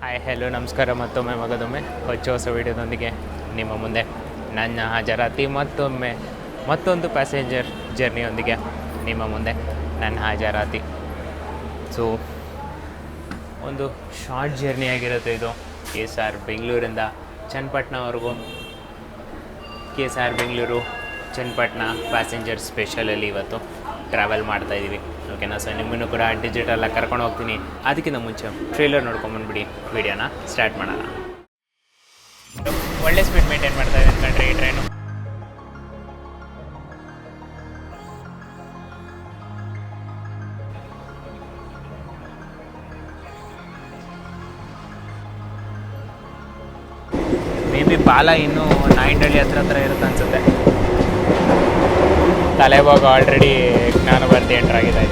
Hi hello ನಮಸ್ಕಾರ ಮತ್ತೊಮ್ಮೆ, ಮಗದೊಮ್ಮೆ. ಹೊಚ್ಚ ಹೊಸ ವಿಡಿಯೋದೊಂದಿಗೆ ನಿಮ್ಮ ಮುಂದೆ ನನ್ನ ಹಾಜರಾತಿ ಮತ್ತೊಮ್ಮೆ, ಮತ್ತೊಂದು ಪ್ಯಾಸೆಂಜರ್ ಜರ್ನಿಯೊಂದಿಗೆ ನಿಮ್ಮ ಮುಂದೆ ನನ್ನ ಹಾಜರಾತಿ. ಸೊ ಒಂದು ಶಾರ್ಟ್ ಜರ್ನಿ ಆಗಿರುತ್ತೆ ಇದು. ಕೆ ಎಸ್ ಆರ್ ಬೆಂಗಳೂರಿಂದ ಚನ್ನಪಟ್ಟಣವರೆಗೂ. K S R Bengaluru Channapatna passenger ಸ್ಪೆಷಲಲ್ಲಿ ಇವತ್ತು ಟ್ರಾವೆಲ್ ಮಾಡ್ತಾ ಇದ್ದೀವಿ ಓಕೆನಾ ಸೊ ನಿಮ್ಮನ್ನು ಕೂಡ ಡಿಜಿಟಲಾಗಿ ಕರ್ಕೊಂಡು ಹೋಗ್ತೀನಿ. ಅದಕ್ಕಿಂತ ಮುಂಚೆ ಟ್ರೇಲರ್ ನೋಡ್ಕೊಂಬಂದ್ಬಿಡಿ ವಿಡಿಯೋನ ಸ್ಟಾರ್ಟ್ ಮಾಡೋಣ. ಒಳ್ಳೆ ಸ್ಪೀಡ್ ಮೇಂಟೈನ್ ಮಾಡ್ತಾ ಇದೆ ಕಂಡ್ರಿ ಈ ಟ್ರೈನು ಮೇ ಬಿ ಬಾಲ ಇನ್ನೂ ನಾಯಿಂಡಳ್ಳಿ ಹತ್ರ ಹತ್ರ ಇರುತ್ತೆ ತಲೆಭಾಗ ಆಲ್ರೆಡಿ ಜ್ಞಾನ ಬರ್ತಿ ಎಂಟರ್ ಆಗಿದೆ.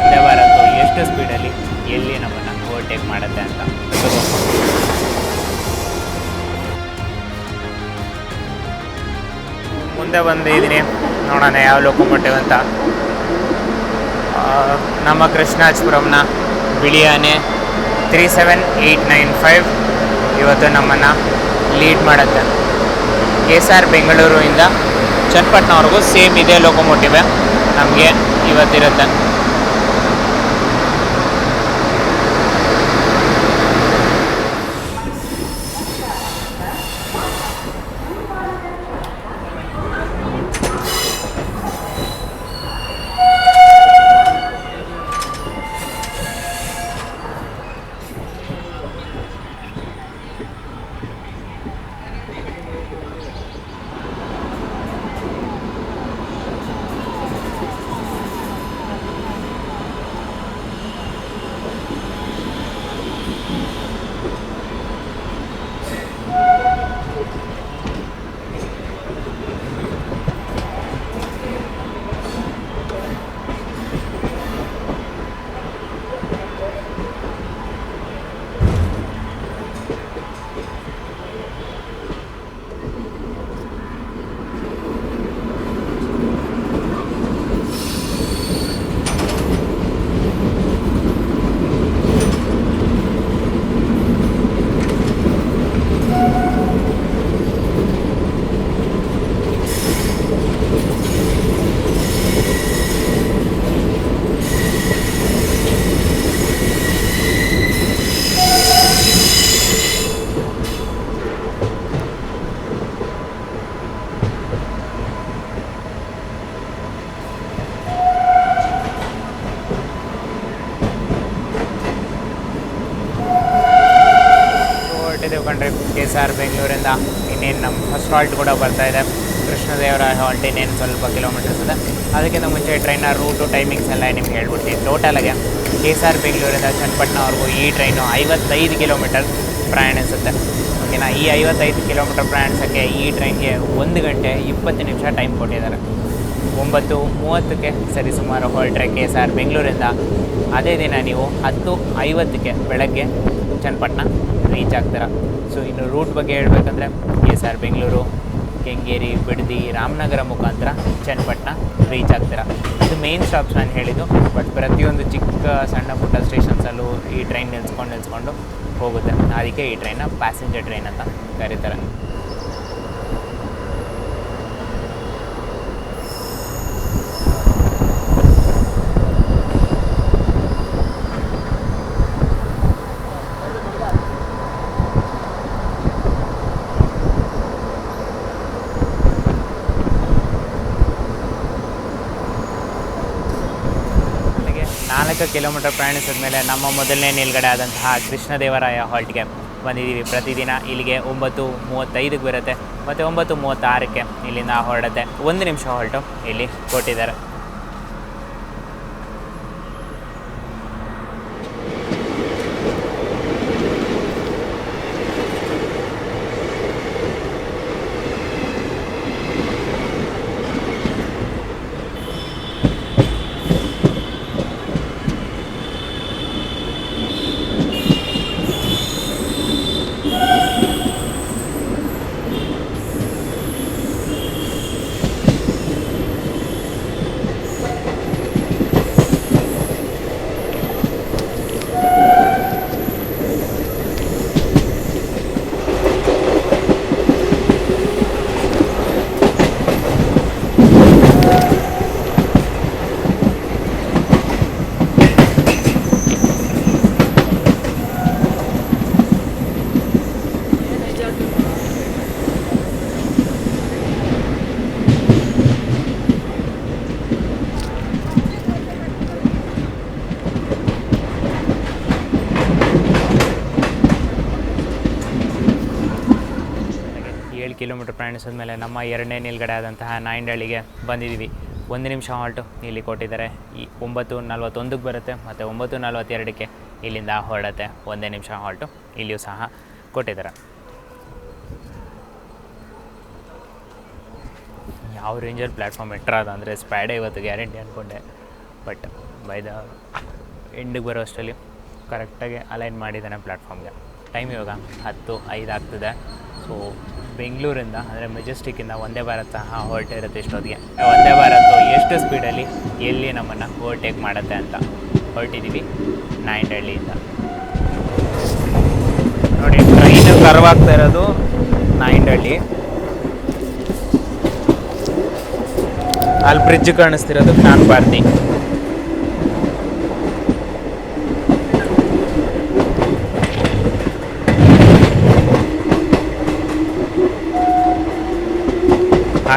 ವಂದೇ ಭಾರತ್ ಎಷ್ಟು ಸ್ಪೀಡಲ್ಲಿ ಎಲ್ಲಿ ನಮ್ಮನ್ನು ಓವರ್ಟೇಕ್ ಮಾಡುತ್ತೆ ಅಂತ. ಮುಂದೆ ಬಂದಿದ್ದೀನಿ. ನೋಡೋಣ ಯಾವ ಲೋಕೋಮೋಟಿವ್ ಅಂತ. ನಮ್ಮ ಕೃಷ್ಣಾಜಪುರಂನ ಬಿಳಿಯಾನೆ. Three seven eight nine five ಇವತ್ತು ನಮ್ಮನ್ನು ಲೀಡ್ ಮಾಡುತ್ತೆ. ಕೆ ಎಸ್ ಆರ್ ಬೆಂಗಳೂರಿಂದ ಚನ್ನಪಟ್ಟಣವರೆಗೂ ಸೇಮ್ ಇದೇ ಲೋಕೋಮೋಟಿವೆ ನಮಗೆ ಇವತ್ತಿರುತ್ತೆ ಹೊರಟಿದ್ದೇವೆ ಕಂಡ್ರೆ ಕೆ ಎಸ್ ಆರ್ ಬೆಂಗಳೂರಿಂದ ಇನ್ನೇನು ನಮ್ಮ ಫಸ್ಟ್ ಹಾಲ್ಟ್ ಕೂಡ ಬರ್ತಾ ಇದೆ. ಕೃಷ್ಣದೇವರ ಹಾಲ್ಟ್ ಇನ್ನೇನು ಸ್ವಲ್ಪ ಕಿಲೋಮೀಟರ್ಸ್ ಇದೆ. ಅದಕ್ಕಿಂತ ಮುಂಚೆ ಟ್ರೈನ ರೂಟು ಟೈಮಿಂಗ್ಸ್ ಎಲ್ಲ ನಿಮ್ಗೆ ಹೇಳ್ಬಿಡ್ತೀನಿ. ಟೋಟಲಾಗೆ ಕೆ ಎಸ್ ಆರ್ ಬೆಂಗಳೂರಿಂದ ಚನ್ನಪಟ್ಟಣವರೆಗೂ ಈ ಟ್ರೈನು ಐವತ್ತೈದು ಕಿಲೋಮೀಟರ್ ಪ್ರಯಾಣಿಸುತ್ತೆ ಓಕೆನಾ ಈ ಐವತ್ತೈದು ಕಿಲೋಮೀಟರ್ ಪ್ರಯಾಣಿಸೋಕ್ಕೆ ಈ ಟ್ರೈನ್ಗೆ ಒಂದು ಗಂಟೆ ಇಪ್ಪತ್ತು ನಿಮಿಷ ಟೈಮ್ ಕೊಟ್ಟಿದ್ದಾರೆ. ಒಂಬತ್ತು ಮೂವತ್ತಕ್ಕೆ ಸರಿ ಸುಮಾರು ಹೊರಟ್ರೆ ಕೆ ಎಸ್ ಆರ್ ಬೆಂಗಳೂರಿಂದ. ಅದೇ ದಿನ ನೀವು ಹತ್ತು ಐವತ್ತಕ್ಕೆ ಬೆಳಗ್ಗೆ ಚನ್ನಪಟ್ಟಣ ರೀಚ್ ಆಗ್ತೀರ. ಸೊ ಇನ್ನು ರೂಟ್ ಬಗ್ಗೆ ಹೇಳಬೇಕಂದ್ರೆ K S R Bengaluru Kengeri Bidadi Ramanagara ಮುಖಾಂತರ ಚನ್ನಪಟ್ಟಣ ರೀಚ್ ಆಗ್ತೀರ. ಇದು ಮೇನ್ ಸ್ಟಾಪ್ಸ್ ನಾನು ಹೇಳಿದ್ದು. ಬಟ್ ಪ್ರತಿಯೊಂದು ಚಿಕ್ಕ, ಸಣ್ಣ ಪುಟ್ಟ ಸ್ಟೇಷನ್ಸಲ್ಲೂ ಈ ಟ್ರೈನ್ ನಿಲ್ಸ್ಕೊಂಡು ನಿಲ್ಸ್ಕೊಂಡು ಹೋಗುತ್ತೆ. ಅದಕ್ಕೆ ಈ ಟ್ರೈನ್ನ ಪ್ಯಾಸೆಂಜರ್ ಟ್ರೈನ್ ಅಂತ ಕರೀತಾರೆ. ನಾಲ್ಕು ಕಿಲೋಮೀಟರ್ ಪ್ರಯಾಣಿಸಿದ ಮೇಲೆ ನಮ್ಮ ಮೊದಲನೇ ನಿಲ್ಗಡೆ ಆದಂತಹ ಕೃಷ್ಣದೇವರಾಯ ಹಾಲ್ಟ್ಗೆ ಬಂದಿದ್ದೀವಿ. ಪ್ರತಿದಿನ ಇಲ್ಲಿಗೆ ಒಂಬತ್ತು ಮೂವತ್ತೈದಕ್ಕೆ ಬರುತ್ತೆ ಮತ್ತು ಒಂಬತ್ತು ಮೂವತ್ತಾರಕ್ಕೆ ಇಲ್ಲಿಂದ ಹೊರಡುತ್ತೆ. ಒಂದು ನಿಮಿಷ ಹಾಲ್ಟು ಇಲ್ಲಿ ಕೊಟ್ಟಿದ್ದಾರೆ. ಕಿಲೋಮೀಟ್ರ್ ಪ್ರಯಾಣಿಸಿದ ಮೇಲೆ ನಮ್ಮ ಎರಡನೇ ನಿಲ್ಗಡೆ ಆದಂತಹ ನಾಯಿಂಡಳ್ಳಿಗೆ ಬಂದಿದ್ದೀವಿ. ಒಂದು ನಿಮಿಷ ಹಾಲ್ಟು ಇಲ್ಲಿ ಕೊಟ್ಟಿದ್ದಾರೆ. ಈ ಒಂಬತ್ತು ನಲ್ವತ್ತೊಂದಕ್ಕೆ ಬರುತ್ತೆ ಮತ್ತು ಒಂಬತ್ತು ನಲ್ವತ್ತೆರಡಕ್ಕೆ ಇಲ್ಲಿಂದ ಹೊರಡತ್ತೆ. ಒಂದೇ ನಿಮಿಷ ಹಾಲ್ಟು ಇಲ್ಲಿಯೂ ಸಹ ಕೊಟ್ಟಿದ್ದಾರೆ. ಯಾವ ರೇಂಜಲ್ಲಿ ಪ್ಲ್ಯಾಟ್ಫಾರ್ಮ್ ಎಟ್ರ ಅದು ಅಂದರೆ ಸ್ಪ್ಯಾಡೇ ಇವತ್ತು ಗ್ಯಾರಂಟಿ ಅಂದ್ಕೊಂಡೆ ಬಟ್ ಬೈ ದ ಎಂಡಿಗೆ ಬರೋ ಅಷ್ಟರಲ್ಲಿ ಕರೆಕ್ಟಾಗಿ ಅಲೈನ್ ಮಾಡಿದ್ದಾನೆ ಪ್ಲ್ಯಾಟ್ಫಾರ್ಮ್ಗೆ ಟೈಮ್ ಇವಾಗ ಹತ್ತು ಐದು ಆಗ್ತಿದೆ. ಸೊ ಬೆಂಗಳೂರಿಂದ, ಅಂದರೆ ಮೆಜೆಸ್ಟಿಕ್ಕಿಂದ ಒಂದೇ ಭಾರತ ಹೊರಟಿರುತ್ತೆ ಇಷ್ಟೊತ್ತಿಗೆ. ಒಂದೇ ಭಾರತ ಎಷ್ಟು ಸ್ಪೀಡಲ್ಲಿ ಎಲ್ಲಿ ನಮ್ಮನ್ನು ಓವರ್ಟೇಕ್ ಮಾಡುತ್ತೆ ಅಂತ ಹೊರಟಿದ್ದೀವಿ ನಾಯಂಡಹಳ್ಳಿಯಿಂದ ನೋಡಿ ಟ್ರೈನು ಕರ್ವಾಗ್ತಾ ಇರೋದು ನಾಯಂಡಹಳ್ಳಿ ಅಲ್ಲಿ ಬ್ರಿಡ್ಜ್ ಕಾಣಿಸ್ತಿರೋದು ಜ್ಞಾನ ಭಾರತಿ.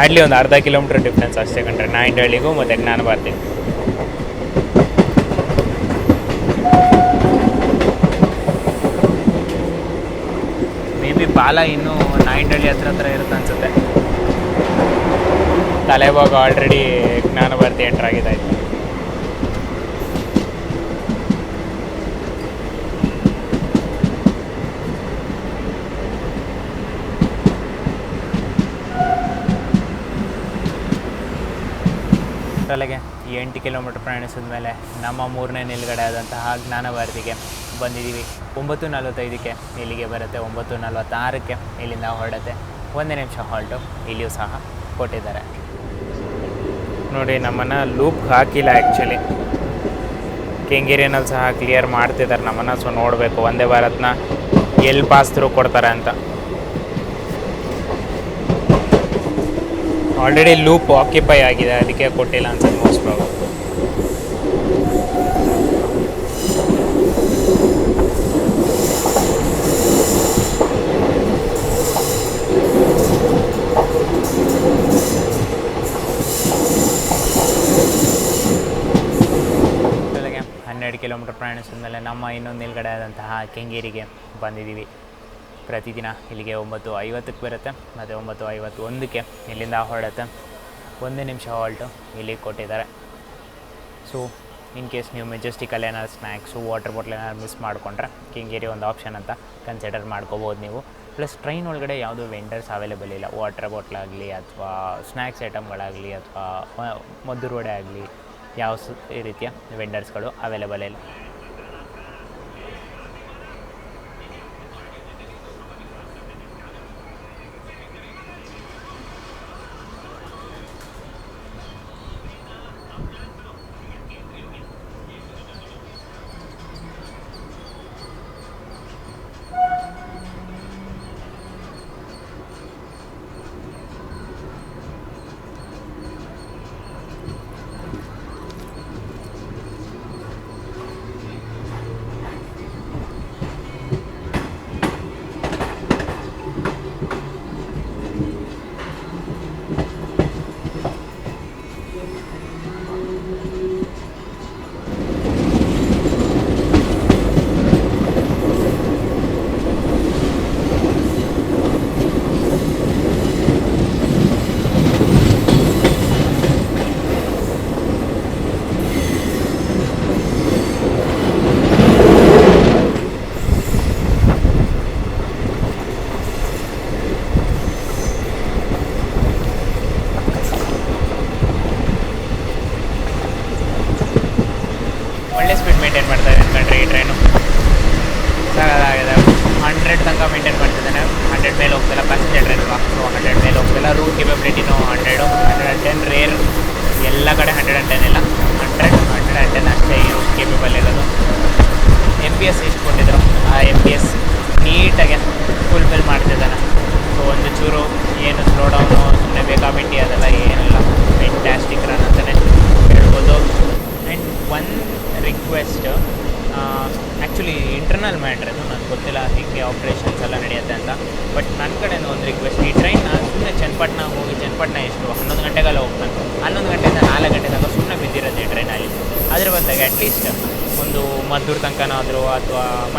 ಹಾರ್ಡ್ಲಿ ಒಂದು ಅರ್ಧ ಕಿಲೋಮೀಟರ್ ಡಿಫ್ರೆನ್ಸ್ ಅಷ್ಟೇ ಕಂಡ್ರೆ ನಾಯಿಂಡಹಳ್ಳಿಗೂ ಮತ್ತು ಜ್ಞಾನ ಬರ್ತೀನಿ. ಮೇ ಬಿ ಬಾಲ ಇನ್ನೂ ನಾಯಿಂಡಹಳ್ಳಿ ಹತ್ರ ಹತ್ರ ಇರುತ್ತೆ ಅನ್ಸುತ್ತೆ. ತಲೆಬಾಗ ಆಲ್ರೆಡಿ ಜ್ಞಾನ ಭಾರತಿ ಈ ಎಂಟು ಕಿಲೋಮೀಟ್ರ್ ಪ್ರಯಾಣಿಸಿದ ಮೇಲೆ ನಮ್ಮ ಮೂರನೇ ನಿಲುಗಡೆ ಆದಂತಹ ಜ್ಞಾನಭಾರತಿಗೆ ಬಂದಿದ್ದೀವಿ. ಒಂಬತ್ತು ನಲವತ್ತೈದಕ್ಕೆ ಇಲ್ಲಿಗೆ ಬರುತ್ತೆ, ಒಂಬತ್ತು ನಲವತ್ತಾರಕ್ಕೆ ಇಲ್ಲಿಂದ ಹೊರಡುತ್ತೆ. ಒಂದೇ ನಿಮಿಷ ಹಾಲ್ಟು, ಇಲ್ಲಿಯೂ ಸಹ ಕೊಟ್ಟಿದ್ದಾರೆ. ನೋಡಿ, ನಮ್ಮನ್ನು ಲೂಪ್ ಹಾಕಿಲ್ಲ ಆ್ಯಕ್ಚುಲಿ ಕೆಂಗೇರಿಯಲ್ಲಿ ಸಹ ಕ್ಲಿಯರ್ ಮಾಡ್ತಿದ್ದಾರೆ ನಮ್ಮನ್ನು ಸೊ ನೋಡಬೇಕು. ಒಂದೇ ಭಾರತ್ನ ಎಲ್ಲಿ ಪಾಸ್ ಥ್ರೂ ಕೊಡ್ತಾರೆ ಅಂತ. ಆಲ್ರೆಡಿ ಲೂಪ್ ಆಕ್ಯುಪೈ ಆಗಿದೆ, ಅದಕ್ಕೆ ಕೊಟ್ಟಿಲ್ಲ ಅನ್ಸುತ್ತೆ ಮೋಸ್ಟ್ ಪ್ರಾಬ್ಲಮ್ ಹನ್ನೆರಡು ಕಿಲೋಮೀಟರ್ ಪ್ರಯಾಣಿಸಿದ ಮೇಲೆ ನಮ್ಮ ಇನ್ನೊಂದು ನಿಲ್ಗಡೆ ಆದಂತಹ ಕೆಂಗೇರಿಗೆ ಬಂದಿದ್ದೀವಿ. ಪ್ರತಿದಿನ ಇಲ್ಲಿಗೆ ಒಂಬತ್ತು ಐವತ್ತಕ್ಕೆ ಬರುತ್ತೆ, ಮತ್ತು ಒಂಬತ್ತು ಐವತ್ತೊಂದಕ್ಕೆ ಇಲ್ಲಿಂದ ಹೊರಡುತ್ತೆ. ಒಂದು ನಿಮಿಷ ಹಾಲ್ಟು ಇಲ್ಲಿ ಕೊಟ್ಟಿದ್ದಾರೆ. ಸೊ ಇನ್ ಕೇಸ್ ನೀವು ಮೆಜೆಸ್ಟಿಕಲ್ಲಿ ಏನಾದ್ರು ಸ್ನ್ಯಾಕ್ಸು ವಾಟರ್ ಬಾಟ್ಲ್ ಏನಾದ್ರು ಮಿಸ್ ಮಾಡಿಕೊಂಡ್ರೆ ಕಿಂಗೇರಿ ಒಂದು ಆಪ್ಷನ್ ಅಂತ ಕನ್ಸಿಡರ್ ಮಾಡ್ಕೋಬೋದು ನೀವು. ಪ್ಲಸ್ ಟ್ರೈನ್ ಒಳಗಡೆ ಯಾವುದೂ ವೆಂಡರ್ಸ್ ಅವೈಲೇಬಲ್ ಇಲ್ಲ. ವಾಟರ್ ಬಾಟ್ಲ್ ಆಗಲಿ ಅಥವಾ ಸ್ನ್ಯಾಕ್ಸ್ ಐಟಮ್ಗಳಾಗಲಿ ಅಥವಾ ಮದ್ದು ರೋಡೆ ಆಗಲಿ ಯಾವ ಈ ರೀತಿಯ ವೆಂಡರ್ಸ್ಗಳು ಅವೈಲೇಬಲ್ ಇಲ್ಲ.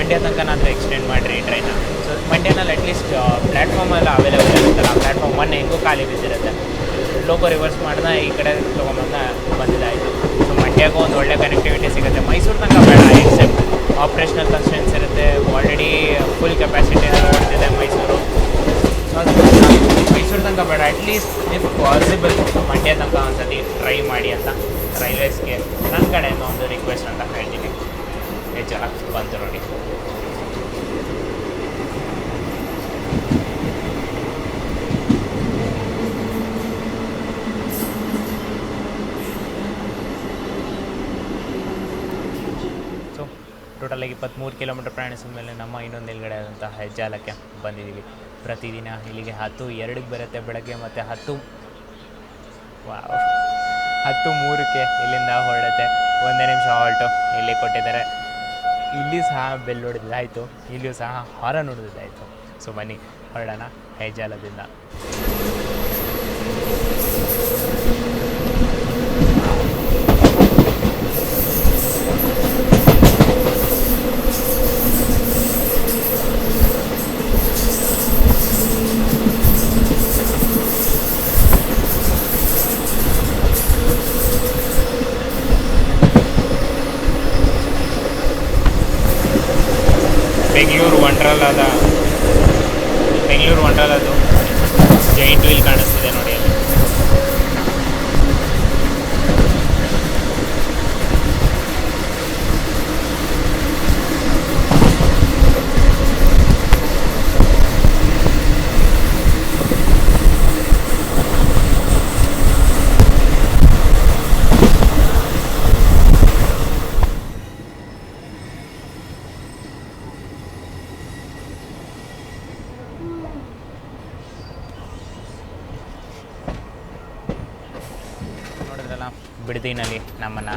ಮಂಡ್ಯ ತನಕನಾದರೂ ಎಕ್ಸ್ಟೆಂಡ್ ಮಾಡಿರಿ ಟ್ರೈನ ಸೊ ಮಂಡ್ಯನಲ್ಲಿ ಅಟ್ಲೀಸ್ಟ್ ಪ್ಲ್ಯಾಟ್ಫಾರ್ಮ್ ಎಲ್ಲ ಅವೈಲೇಬಲ್ ಇರುತ್ತಲ್ಲ ಪ್ಲ್ಯಾಟ್ಫಾರ್ಮ್ ಒನ್ ಹೆಂಗೂ ಖಾಲಿ ಬಿದ್ದಿರುತ್ತೆ. ಲೋಕೋ ರಿವರ್ಸ್ ಮಾಡ್ದ ಈ ಕಡೆ ತೊಗೊಂಬಂದ ಬಂದಿದ್ದಾಯಿತು ಸೊ ಮಂಡ್ಯಗೂ ಒಂದು ಒಳ್ಳೆ ಕನೆಕ್ಟಿವಿಟಿ ಸಿಗುತ್ತೆ. ಮೈಸೂರು ತನಕ ಬೇಡ ಎಕ್ಸೆಪ್ಟ್ ಆಪ್ರೇಷನಲ್ ಕನ್ಸ್ಟೆನ್ಸ್ ಇರುತ್ತೆ. ಆಲ್ರೆಡಿ ಫುಲ್ ಕೆಪಾಸಿಟಿ ಓಡ್ತಿದೆ ಮೈಸೂರು ಸೊ ಮೈಸೂರು ತನಕ ಬೇಡ. ಅಟ್ಲೀಸ್ಟ್ ಇಫ್ ಪಾಸಿಬಲ್ ಮಂಡ್ಯ ತನಕ ಒಂದ್ಸತಿ ಟ್ರೈ ಮಾಡಿ ಅಂತ. ರೈಲ್ವೇಸ್ಗೆ ನನ್ನ ಕಡೆಯಿಂದ ಒಂದು ರಿಕ್ವೆಸ್ಟ್ ಅಂತ ಹೇಳ್ತೀನಿ. ಹೆಚ್ಚಾರ ಬಂತು ನೋಡಿ ಸೊ ಟೋಟಲಾಗಿ ಇಪ್ಪತ್ತ್ಮೂರು ಕಿಲೋಮೀಟರ್ ಪ್ರಯಾಣಿಸಿದ ಮೇಲೆ ನಮ್ಮ ಇನ್ನೊಂದು ನಿಲ್ಗಡೆ ಆದಂತಹ ಹೆಜ್ಜಾಲಕ್ಕೆ ಬಂದಿದ್ದೀವಿ. ಪ್ರತಿದಿನ ಇಲ್ಲಿಗೆ ಹತ್ತು ಎರಡಿಗೆ ಬರುತ್ತೆ ಬೆಳಗ್ಗೆ ಮತ್ತು ಹತ್ತು. ಹತ್ತು ಮೂರಕ್ಕೆ ಇಲ್ಲಿಂದ ಹೊರಡುತ್ತೆ. ಒಂದೇ ನಿಮಿಷ ಹಾಲ್ಟು ಇಲ್ಲಿ ಕೊಟ್ಟಿದ್ದಾರೆ. ಇಲ್ಲಿ ಸಹ ಬೆಲ್ ಹೊಡೆದಿದ್ದಾಯಿತು ಇಲ್ಲಿಯೂ ಸಹ ಹಾರನ್ ಹೊಡೆದಿದ್ದಾಯಿತು ಸೊ ಬನ್ನಿ ಹೊರಡೋಣ ಹೆಜ್ಜಾಲದಿಂದ ವಂಡ್ರಲಾದ ಬೆಂಗಳೂರು ವಂಡ್ರಲಾದು ಜೈಂಟ್ ವೀಲ್ ಕಾಣಿಸ್ತಿದೆ ನೋಡಿ ಅಲ್ಲಿ ನೋಡಿದ್ರಲ್ಲ ಬಿಡದಿನಲ್ಲಿ ನಮ್ಮನ್ನು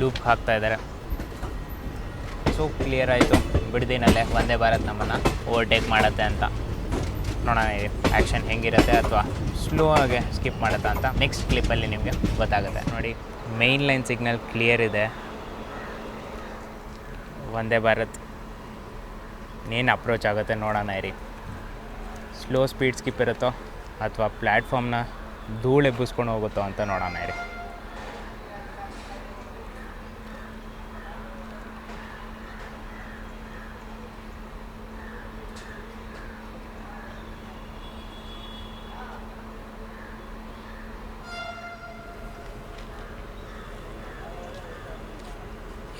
ಲೂಪ್ ಹಾಕ್ತಾ ಇದ್ದಾರೆ. ಸೊ ಕ್ಲಿಯರ್ ಆಯಿತು. ಬಿಡದಿನಲ್ಲೇ ಒಂದೇ ಭಾರತ್ ನಮ್ಮನ್ನು ಓವರ್ಟೇಕ್ ಮಾಡುತ್ತೆ ಅಂತ. ನೋಡೋಣ ಆ್ಯಕ್ಷನ್ ಹೆಂಗಿರುತ್ತೆ ಅಥವಾ ಸ್ಲೋ ಆಗಿ ಸ್ಕಿಪ್ ಮಾಡುತ್ತಾ ಅಂತ ನೆಕ್ಸ್ಟ್ ಕ್ಲಿಪ್ಪಲ್ಲಿ ನಿಮಗೆ ಗೊತ್ತಾಗುತ್ತೆ. ನೋಡಿ ಮೇಯ್ನ್ ಲೈನ್ ಸಿಗ್ನಲ್ ಕ್ಲಿಯರ್ ಇದೆ. ಒಂದೇ ಭಾರತ್. ಏನು ಅಪ್ರೋಚ್ ಆಗುತ್ತೆ ನೋಡೋಣ ಇರಿ. ಸ್ಲೋ ಸ್ಪೀಡ್ ಸ್ಕಿಪ್ ಇರುತ್ತೋ ಅಥವಾ ಪ್ಲ್ಯಾಟ್ಫಾರ್ಮ್ನ ಧೂಳು ಎಬ್ಬಿಸ್ಕೊಂಡು ಹೋಗುತ್ತೋ ಅಂತ ನೋಡೋಣ ಇರಿ.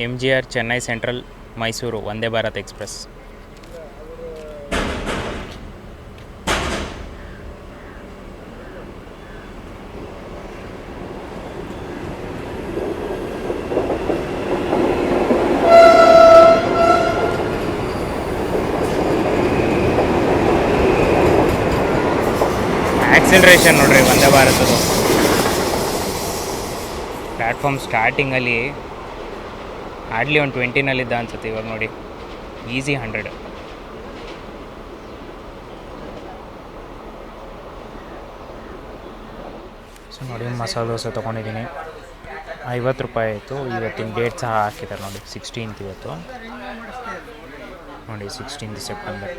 M G R Chennai central Mysuru Vande Bharat express acceleration ನೋಡ್ರಿ ವಂದೇ ಭಾರತದ್ದು ಪ್ಲ್ಯಾಟ್ಫಾರ್ಮ್ ಸ್ಟಾರ್ಟಿಂಗಲ್ಲಿ ಹಾರ್ಡ್ಲಿ ಒಂದು ಟ್ವೆಂಟಿನಲ್ಲಿದ್ದ ಅನ್ಸುತ್ತೆ ಇವಾಗ ನೋಡಿ. ಈಸಿ ಹಂಡ್ರೆಡ್ ಸೊ ನೋಡಿ ಮಸಾಲೆ ದೋಸೆ ತೊಗೊಂಡಿದ್ದೀನಿ. ಐವತ್ತು ರೂಪಾಯಿ ಆಯಿತು. ಇವತ್ತಿನ ಡೇಟ್ ಸಹ ಹಾಕಿದ್ದಾರೆ ನೋಡಿ ಸಿಕ್ಸ್ಟೀನ್ತ್ ಇವತ್ತು. ನೋಡಿ ಸಿಕ್ಸ್ಟೀನ್ತ್ ಸೆಪ್ಟೆಂಬರ್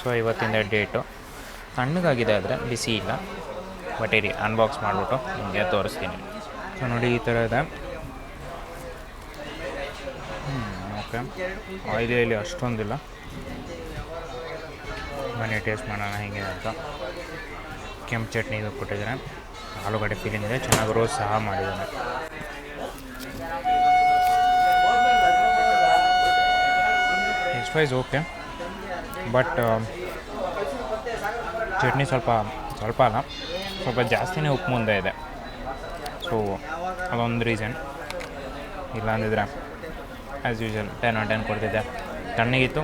ಸೊ ಇವತ್ತಿಂದ ಡೇಟು ತಣ್ಣಗಾಗಿದೆ ಆದರೆ, ಬಿಸಿ ಇಲ್ಲ. ಬಟ್ ಇರಿ ಅನ್ಬಾಕ್ಸ್ ಮಾಡಿಬಿಟ್ಟು ನಿಮಗೆ ತೋರಿಸ್ತೀನಿ. ಸೊ ನೋಡಿ, ಈ ಥರ ಇದೆ. ಓಕೆ ಆಯಿಲಿ ಇಲ್ಲಿ ಅಷ್ಟೊಂದಿಲ್ಲ. ಮನೆ ಟೇಸ್ಟ್ ಮಾಡೋಣ ಹೇಗಿದೆ ಅಂತ. ಕೆಂಪು ಚಟ್ನಿ ಇದು ಕೊಟ್ಟಿದ್ದಾರೆ. ಆಲೂಗಡ್ಡೆ ಫೀಲಿಂಗ್ ಇದೆ. ಚೆನ್ನಾಗಿ ರೋಸ್ ಸಹ ಮಾಡಿದ್ದಾನೆ X wise okay but chutney ಸ್ವಲ್ಪ ಸ್ವಲ್ಪ ಅಲ್ಲ. ಸ್ವಲ್ಪ ಜಾಸ್ತಿನೇ ಉಪ್ಪು ಮುಂದೆ ಇದೆ. ಸೊ ಅದೊಂದು ರೀಸನ್ ಇಲ್ಲ ಅಂದಿದ್ರೆ as usual ten on ten ಕೊಡ್ತಿದ್ದೆ. ತಣ್ಣಗಿತ್ತು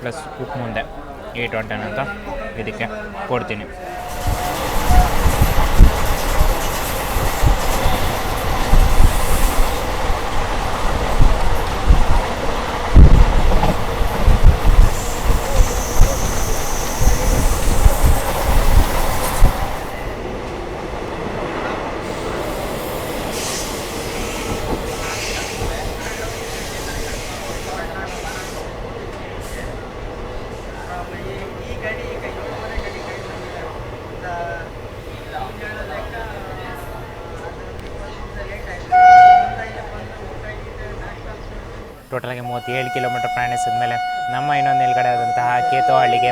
ಪ್ಲಸ್ ಉಪ್ಪು ಮುಂದೆ ಏಯ್ಟ್ ಆನ್ ಟೆನ್ ಅಂತ ಇದಕ್ಕೆ ಕೊಡ್ತೀನಿ. ಟೋಟಲಾಗಿ ಮೂವತ್ತೇಳು ಕಿಲೋಮೀಟರ್ ಪ್ರಯಾಣಿಸಿದ ಮೇಲೆ ನಮ್ಮ ಇನ್ನೊಂದು ನಿಲ್ಗಡೆ ಆದಂತಹ ಕೇತೋಹಳ್ಳಿಗೆ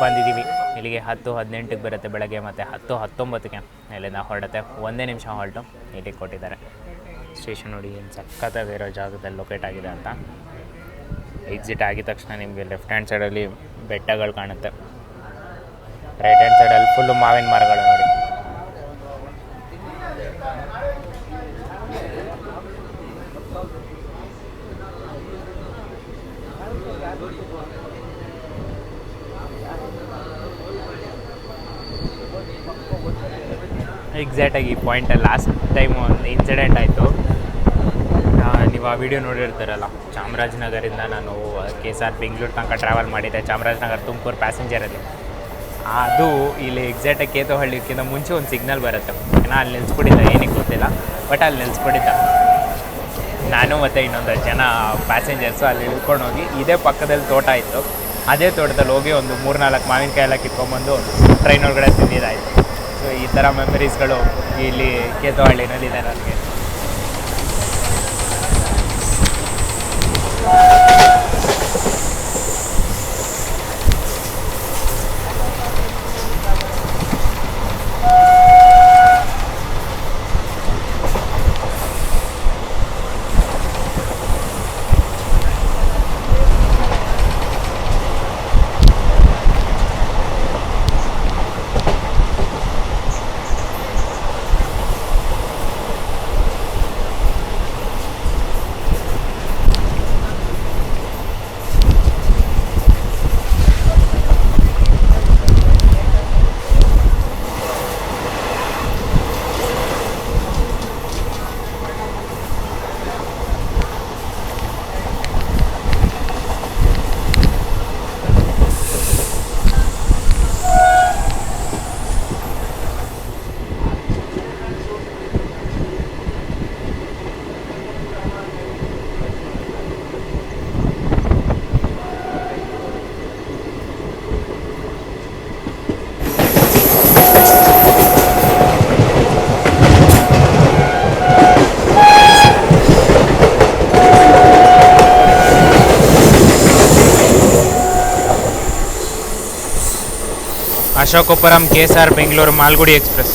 ಬಂದಿದ್ದೀವಿ. ಇಲ್ಲಿಗೆ ಹತ್ತು ಹದಿನೆಂಟಕ್ಕೆ ಬರುತ್ತೆ ಬೆಳಗ್ಗೆ ಮತ್ತು ಹತ್ತು ಹತ್ತೊಂಬತ್ತಕ್ಕೆ ಇಲ್ಲಿಂದ ಹೊರಡುತ್ತೆ. ಒಂದೇ ನಿಮಿಷ ಹೊರಟು ಇಲ್ಲಿಗೆ ಕೊಟ್ಟಿದ್ದಾರೆ. ಸ್ಟೇಷನ್ ನೋಡಿ ಏನು ಸಖತ್ತಾಗಿರೋ ಜಾಗದಲ್ಲಿ ಲೊಕೇಟ್ ಆಗಿದೆ ಅಂತ. ಎಕ್ಸಿಟ್ ಆಗಿದ ತಕ್ಷಣ ನಿಮಗೆ ಲೆಫ್ಟ್ ಹ್ಯಾಂಡ್ ಸೈಡಲ್ಲಿ ಬೆಟ್ಟಗಳು ಕಾಣುತ್ತೆ. ರೈಟ್ ಹ್ಯಾಂಡ್ ಸೈಡಲ್ಲಿ ಫುಲ್ಲು ಮಾವಿನ ಮರಗಳು ನೋಡಿ. ಎಕ್ಸಾಕ್ಟಾಗಿ ಈ ಪಾಯಿಂಟ ಲಾಸ್ಟ್ ಟೈಮ್ ಒಂದು ಇನ್ಸಿಡೆಂಟ್ ಆಯಿತು. ನೀವು ಆ ವಿಡಿಯೋ ನೋಡಿರ್ತೀರಲ್ಲ, ಚಾಮರಾಜನಗರಿಂದ ನಾನು ಕೆ ಎಸ್ ಆರ್ ಬೆಂಗಳೂರು ತನಕ ಟ್ರಾವೆಲ್ ಮಾಡಿದ್ದೆ. ಚಾಮರಾಜನಗರ ತುಮಕೂರು ಪ್ಯಾಸೆಂಜರಲ್ಲಿ ಅದು ಇಲ್ಲಿ ಎಕ್ಸಾಕ್ಟಾಗಿ ಕೇತುಹಳ್ಳಿಕ್ಕಿಂತ ಮುಂಚೆ ಒಂದು ಸಿಗ್ನಲ್ ಬರುತ್ತೆ. ಏನೋ ಅಲ್ಲಿ ನಿಲ್ಸ್ಬಿಟ್ಟಿದ್ದ, ಏನಕ್ಕೆ ಗೊತ್ತಿಲ್ಲ ಬಟ್ ಅಲ್ಲಿ ನಿಲ್ಸ್ಬಿಟ್ಟಿದ್ದ. ನಾನು ಮತ್ತು ಇನ್ನೊಂದು ಜನ ಪ್ಯಾಸೆಂಜರ್ಸು ಅಲ್ಲಿ ಇಳ್ಕೊಂಡು ಹೋಗಿ ಇದೇ ಪಕ್ಕದಲ್ಲಿ ತೋಟ ಇತ್ತು. ಅದೇ ತೋಟದಲ್ಲಿ ಹೋಗಿ ಒಂದು ಮೂರು ನಾಲ್ಕು ಮಾವಿನಕಾಯಿ ಎಲ್ಲ ಕಿತ್ಕೊಂಡ್ಬಂದು ಟ್ರೈನ್ ಒಳಗಡೆ ತಿಂದಿದ್ದಾಯಿತು. ಸೊ ಈ ಥರ ಮೆಮರೀಸ್ಗಳು ಇಲ್ಲಿ ಕೇತುಹಳ್ಳಿನಲ್ಲಿದೆ ನನಗೆ. Ashokapuram K S R Bengaluru Malgudi express